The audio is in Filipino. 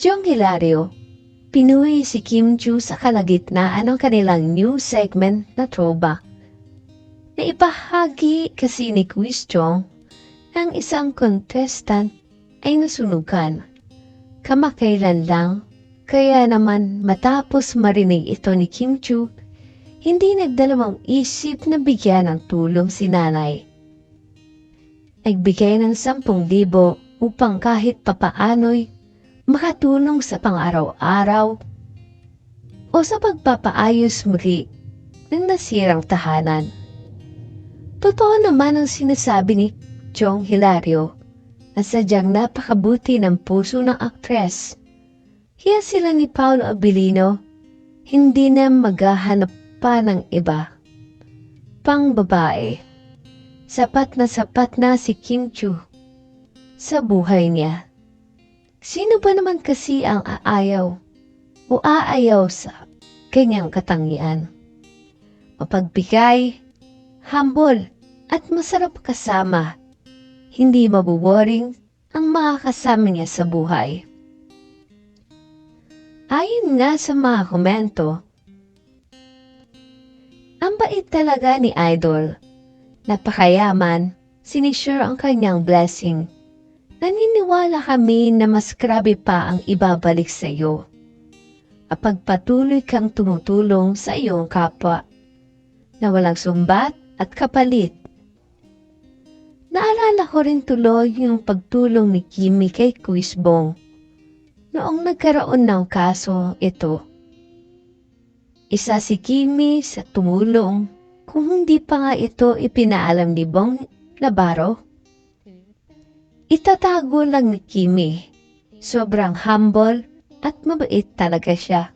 Jong Hilario, pinuwi si Kim Chu sa kalagitnaan ng kanilang new segment na Troba. Naipahagi kasi ni Quiz Chong ang isang contestant ay nasunugan. Kamakailan lang, kaya naman matapos marinig ito ni Kim Chu, hindi nagdalawang isip na bigyan ng tulong si nanay. Nagbigay ng 10,000 upang kahit papaano'y makatulong sa pang-araw-araw o sa pagpapaayos muli ng nasirang tahanan. Totoo naman ang sinasabi ni Chong Hilario na sadyang napakabuti ng puso ng aktres. Kaya sila ni Paolo Abilino hindi na maghahanap pa ng iba. Pang babae, sapat na sapat na si Kim Chu sa buhay niya. Sino ba naman kasi ang aayaw o aayaw sa kanyang katangian? Mapagbigay, humble, at masarap kasama. Hindi mabuboring ang mga kasama niya sa buhay. Ayon nga sa mga komento, ang bait talaga ni Idol. Napakayaman, sinisure ang kanyang blessing. Naniniwala kami na mas grabe pa ang ibabalik sa iyo. Kapag patuloy kang tumutulong sa iyong kapwa, na walang sumbat at kapalit. Naalala ko rin tuloy yung pagtulong ni Kimi kay Quizbong noong nagkaroon ng kaso ito. Isa si Kimi sa tumulong kung hindi pa nga ito ipinaalam ni Bong Navarro. Itatago lang ni Kimi. Sobrang humble at mabait talaga siya.